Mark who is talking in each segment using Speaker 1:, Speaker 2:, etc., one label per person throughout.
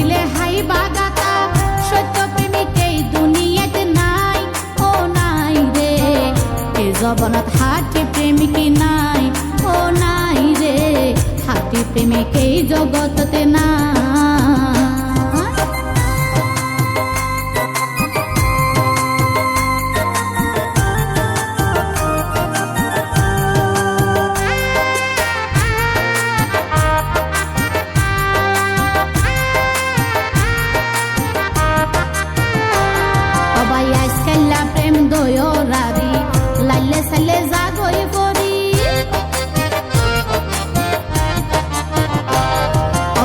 Speaker 1: দিলে সত্য নাই নাই জবনত হাতি প্রেমিকি নাই, ও নাই রে। হাতি প্রেমিকেই জগততে নাই।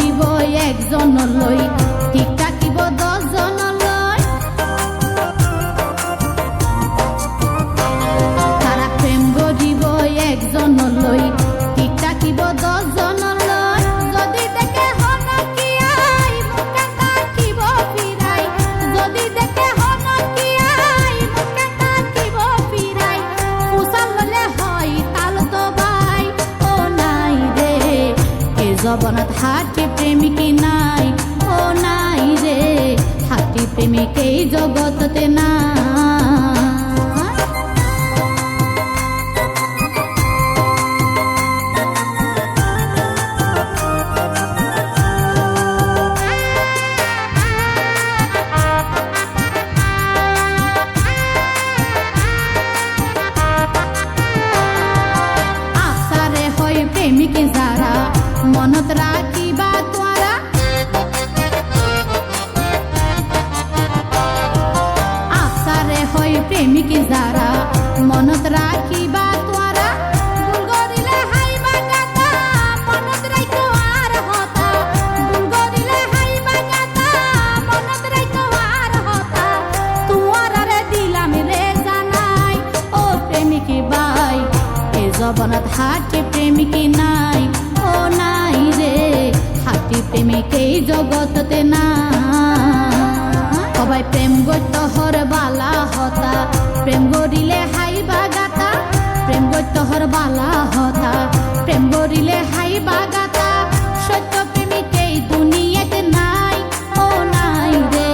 Speaker 1: গরিব একজন লই হাটি প্রেমিকি নাই ও নাই রে হাটি প্রেমিক জগততে না প্রেমিক যারা মনত রাখিবা এ জবনত হাটি প্রেমিকি নাই। ও নাই রে, হাটি প্রেমিক জগততে না সবাই প্রেম গত্য হর বালা হতা, প্রেম গরিলে হাইবা গাতা, প্রেম গত্য হর বালা হতা, প্রেম গরিলে হাইবা গাতা, সত্য প্রেমিক দুনিয়াতে নাই। ও নাই রে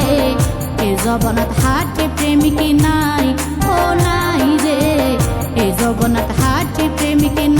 Speaker 1: এ জবনত হাটি প্রেমিকি নাই। হাটি